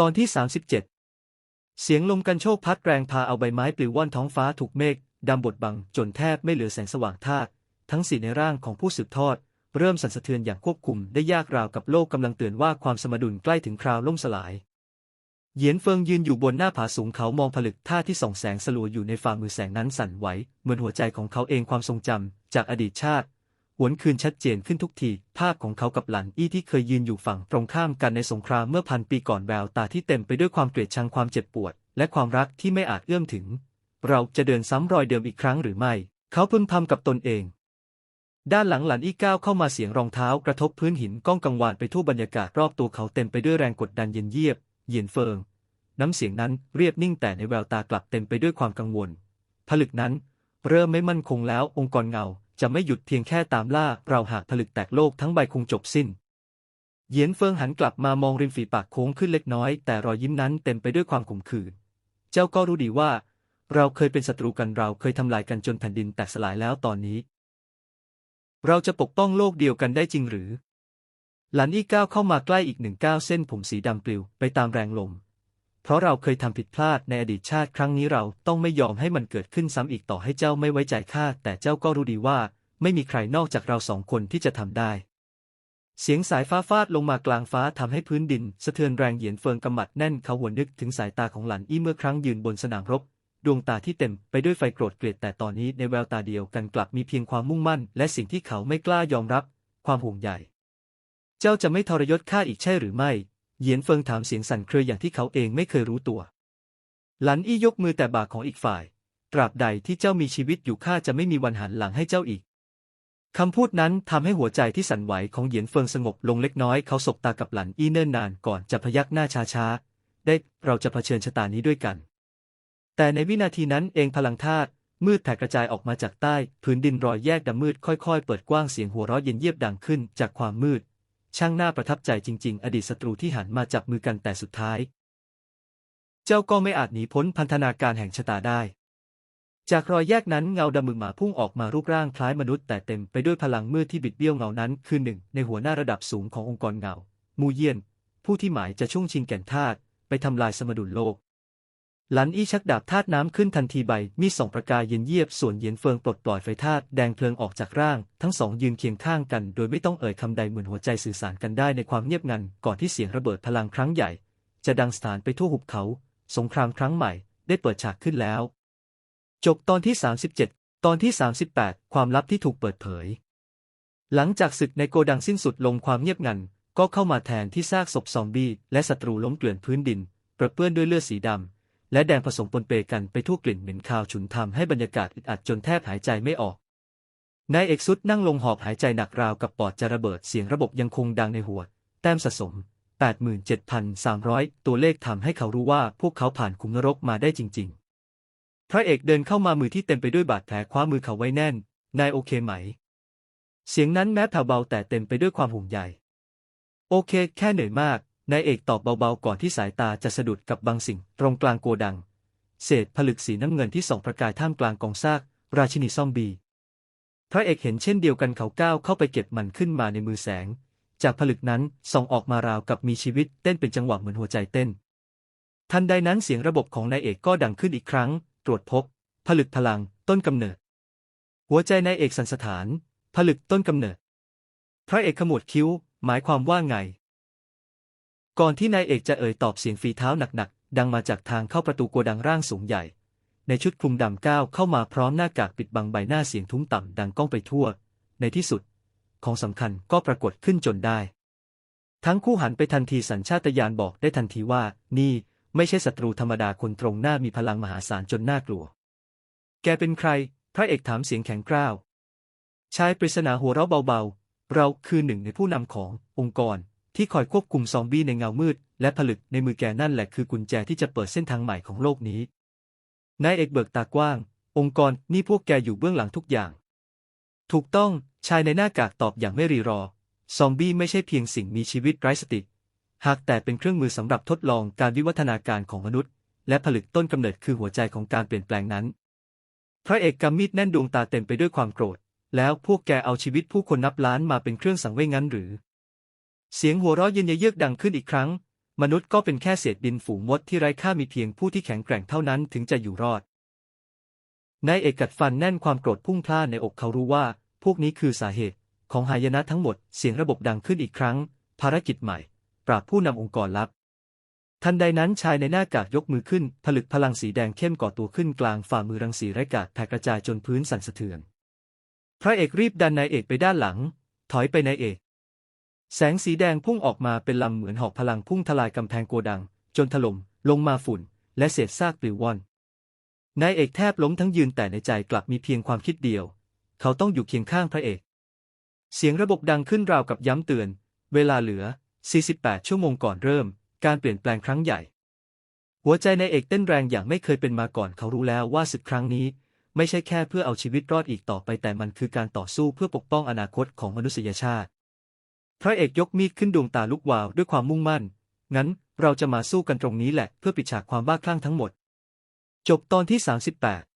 ตอนที่ 37 เสียงลมกันโชกพัดแรงพาเอาใบไม้ปลิวว่อนท้องฟ้าถูกเมฆดำบดบังจนแทบไม่เหลือแสงสว่างทาทั้งสี่ในร่างของผู้สืบทอด เริ่มสั่นสะเทือนอย่างควบคุมได้ยากราวกับโลกกำลังเตือนว่าความสมดุลใกล้ถึงคราวล่มสลาย เหยียนเฟิงยืนอยู่บนหน้าผาสูงเขามองผลึกท่าที่ส่องแสงสลัวอยู่ในฝ่ามือแสงนั้นสั่นไหวเหมือนหัวใจของเขาเองความทรงจำจากอดีตชาติ วนคืนชัดเจนขึ้นทุกที ภาพของเขากับหลันอี้ที่เคยยืนอยู่ฝั่งตรงข้ามกันในสงครามเมื่อพันปีก่อนแววตาที่เต็มไปด้วยความเกลียดชังความเจ็บปวด และความรักที่ไม่อาจเอื้อมถึง เราจะเดินซ้ำรอยเดิมอีกครั้งหรือไม่ เขาพึมพำกับตนเอง ด้านหลังหลันอี้ก้าวเข้ามาเสียงรองเท้ากระทบพื้นหินก้องกังวานไปทั่วบรรยากาศรอบตัวเขาเต็มไปด้วยแรงกดดันเย็นเยียบ เย็นเฟิง น้ำเสียงนั้นเรียบนิ่งแต่ในแววตากลับเต็มไปด้วยความกังวล ผลึกนั้น เริ่มไม่มั่นคงแล้วองค์กรเงา จะไม่หยุดเพียงแค่ตามล่าเราหากผลึกแตกโลกทั้งใบคงจบสิ้น เยียนเฟิงหันกลับมามองริมฝีปากโค้งขึ้นเล็กน้อย แต่รอยยิ้มนั้นเต็มไปด้วยความขมขื่นเจ้าก็รู้ดีว่า เราเคยเป็นศัตรูกันเราเคยทำลายกันจนแผ่นดินแตกสลายแล้วตอนนี้ เราจะปกป้องโลกเดียวกันได้จริงหรือหลันอี้ก้าวเข้ามาใกล้อีกหนึ่งก้าวเส้นผมสีดำปลิวไปตามแรงลม เพราะเราเคยทำผิดพลาดในอดีตชาติครั้งนี้เราต้องไม่ยอมให้มันเกิดขึ้นซ้ำอีกต่อให้เจ้าไม่ไว้ใจข้าแต่เจ้าก็รู้ดีว่า ไม่มีใครนอกจากเราสองคนที่จะทำได้ เสียงสายฟ้าฟาดลงมากลางฟ้าทำให้พื้นดิน สะเทือนแรงเหยียนเฟิงกำมัดแน่นเขาหวนนึกถึงสายตาของหลันอี้เมื่อครั้งยืนบนสนามรบ ดวงตาที่เต็มไปด้วยไฟโกรธเกลียดแต่ตอนนี้ในแววตาเดียวกันกลับมีเพียงความมุ่งมั่น และสิ่งที่เขาไม่กล้ายอมรับ ความห่วงใยเจ้าจะไม่ทรยศข้าอีกใช่หรือไม่ เหยียนเฟิงถามเสียงสั่นเครืออย่างที่เขาเองไม่เคยรู้ตัว หลันอี้ยกมือแต่บ่าของอีกฝ่าย ตราบใดที่เจ้ามีชีวิตอยู่ข้าจะไม่มีวันหันหลังให้เจ้าอีกคำพูดนั้นทำให้หัวใจที่สั่นไหวของเหยียนเฟิงสงบลงเล็กน้อยเขาสบตากับหลันอี้เนิ่นนานก่อนจะพยักหน้าช้าๆ ได้เราจะเผชิญชะตานี้ด้วยกัน แต่ในวินาทีนั้นเองพลังธาตุมืดแผ่กระจายออกมาจากใต้ พื้นดินรอยแยกดำมืดค่อยๆ เปิดกว้างเสียงหัวเราะเย็นเยียบดังขึ้นจากความมืด ช่างน่าประทับใจจริง ๆ อดีตศัตรูที่หันมาจับมือกันแต่สุดท้าย เจ้าก็ไม่อาจหนีพ้นพันธนาการแห่งชะตาได้ จากรอยแยกนั้นเงาดำมึงหมาพุ่งออกมารูปร่างคล้ายมนุษย์แต่เต็มไปด้วยพลังมืดที่บิดเบี้ยวเงานั้นคือหนึ่งในหัวหน้าระดับสูงขององค์กรเงา มูเยียน ผู้ที่หมายจะช่วงชิงแก่นธาตุไปทำลายสมดุลโลก หลันอี้ชักดาบธาตุน้ำขึ้นทันทีใบ มีสองประกายเย็นเยียบส่วนเยียนเฟิงปลดปล่อยไฟธาตุแดงเพลิงออกจากร่าง ทั้งสองยืนเคียงข้างกัน โดยไม่ต้องเอ่ยคำใดเหมือนหัวใจสื่อสารกันได้ในความเงียบงัน ก่อนที่เสียงระเบิดพลังครั้งใหญ่ จะดังสถานไปทั่วหุบเขา สงครามครั้งใหม่ ได้เปิดฉากขึ้นแล้ว จบตอนที่ 37 ตอนที่ 38 ความลับที่ถูกเปิดเผย หลังจากศึกในโกดังสิ้นสุดลงความเงียบงัน ก็เข้ามาแทนที่ซากศพซอมบี้และศัตรูล้มเกลื่อนพื้นดินประเปื้อนด้วยเลือดสีดำ และแดงผสมปนเปกันไปทั่วกลิ่นเหม็นคาวฉุนทำให้บรรยากาศอึดอัดจนแทบหายใจไม่ออก นายเอกสุดนั่งลงหอบหายใจหนักราวกับปอดจะระเบิดเสียงระบบยังคงดังในหัว แต้มสะสม 87,300 ตัวเลขทำให้เขารู้ว่าพวกเขาผ่านคุมนรกมาได้จริง ๆ พระเอกเดินเข้ามามือที่เต็มไปด้วยบาดแผลคว้ามือเขาไว้แน่น นายโอเคไหม เสียงนั้นแม้แผ่วเบาแต่เต็มไปด้วยความห่วงใย โอเค แค่เหนื่อยมาก นายเอกตอบเบาๆก่อนที่สายตาจะสะดุดกับบางสิ่ง ตรงกลางโกดัง เศษผลึกสีน้ำเงินที่ส่องประกายท่ามกลางกองซาก ราชินีซอมบี พระเอกเห็นเช่นเดียวกันเขาก้าวเข้าไปเก็บมันขึ้นมาในมือแสง จากผลึกนั้นส่องออกมาราวกับมีชีวิตเต้นเป็นจังหวะเหมือนหัวใจเต้น ทันใดนั้นเสียงระบบของนายเอกก็ดังขึ้นอีกครั้ง ตรวจพบ ผลึกพลัง ต้นกำเนิด หัวใจนายเอกสันสถาน ผลึกต้นกำเนิด พระเอกขมวดคิ้ว หมายความว่าไง ก่อนที่นายเอกจะเอ่ยตอบเสียงฝีเท้าหนักๆ ดังมาจากทางเข้าประตูโกดังร่างสูงใหญ่ ในชุดคลุมดำก้าวเข้ามาพร้อมหน้ากากปิดบังใบหน้าเสียงทุ้มต่ำดังก้องไปทั่ว ในที่สุด ของสำคัญก็ปรากฏขึ้นจนได้ ทั้งคู่หันไปทันทีสัญชาตญาณบอกได้ทันทีว่า นี่ไม่ใช่ศัตรูธรรมดาคนตรงหน้ามีพลังมหาศาลจนน่ากลัว แกเป็นใคร พระเอกถามเสียงแข็งกร้าวชายปริศนาหัวเราะเบาๆ เราคือหนึ่งในผู้นำขององค์กร ที่คอยควบคุมซอมบี้ในเงามืด และผลึกในมือแกนั่นแหละคือกุญแจที่จะเปิดเส้นทางใหม่ของโลกนี้ นายเอกเบิกตากว้าง องค์กรนี่พวกแกอยู่เบื้องหลังทุกอย่าง ถูกต้องชายในหน้ากากตอบอย่างไม่รีรอ ซอมบี้ไม่ใช่เพียงสิ่งมีชีวิตไร้สติ หากแต่เป็นเครื่องมือสำหรับทดลองการวิวัฒนาการของมนุษย์ และผลึกต้นกำเนิดคือหัวใจของการเปลี่ยนแปลงนั้น พระเอกกำมีดแน่นดวงตาเต็มไปด้วยความโกรธ แล้วพวกแกเอาชีวิตผู้คนนับล้านมาเป็นเครื่องสังเวยงั้นหรือ เสียงหัวเราะเย็นเยือกดังขึ้นอีกครั้ง มนุษย์ก็เป็นแค่เศษดินฝูงมดที่ไร้ค่ามีเพียงผู้ที่แข็งแกร่งเท่านั้นถึงจะอยู่รอดนายเอกกัดฟันแน่นความโกรธพุ่งพล่านในอกเขารู้ว่า พวกนี้คือสาเหตุของหายนะทั้งหมด เสียงระบบดังขึ้นอีกครั้ง ภารกิจใหม่ ปราบผู้นำองค์กรลับ ทันใดนั้นชายในหน้ากากยกมือขึ้น ผลึกพลังสีแดงเข้มก่อตัวขึ้นกลางฝ่ามือรังสีไร้กาดแผ่กระจายจนพื้นสั่นสะเทือน พระเอกรีบดันนายเอกไปด้านหลัง ถอยไปนายเอก แสงสีแดงพุ่งออกมาเป็นลำเหมือนหอกพลังพุ่งทลายกำแพงโกดัง จนถล่มลงมาฝุ่น และเศษซากปลิวว่อนนายเอกแทบล้มทั้งยืนแต่ในใจกลับมีเพียงความคิดเดียว เขาต้องอยู่เคียงข้างพระเอก เสียงระบบดังขึ้นราวกับย้ำเตือน เวลาเหลือ 48 ชั่วโมงก่อนเริ่ม การเปลี่ยนแปลงครั้งใหญ่ หัวใจนายเอกเต้นแรงอย่างไม่เคยเป็นมาก่อนเขารู้แล้วว่าศึกครั้งนี้ ไม่ใช่แค่เพื่อเอาชีวิตรอดอีกต่อไปแต่มันคือการต่อสู้เพื่อปกป้องอนาคตของมนุษยชาติ พระเอกยกมีดขึ้นดวงตาลุกวาวด้วยความมุ่งมั่น งั้นเราจะมาสู้กันตรงนี้แหละเพื่อปิดฉากความบ้าคลั่งทั้งหมด จบตอนที่ 38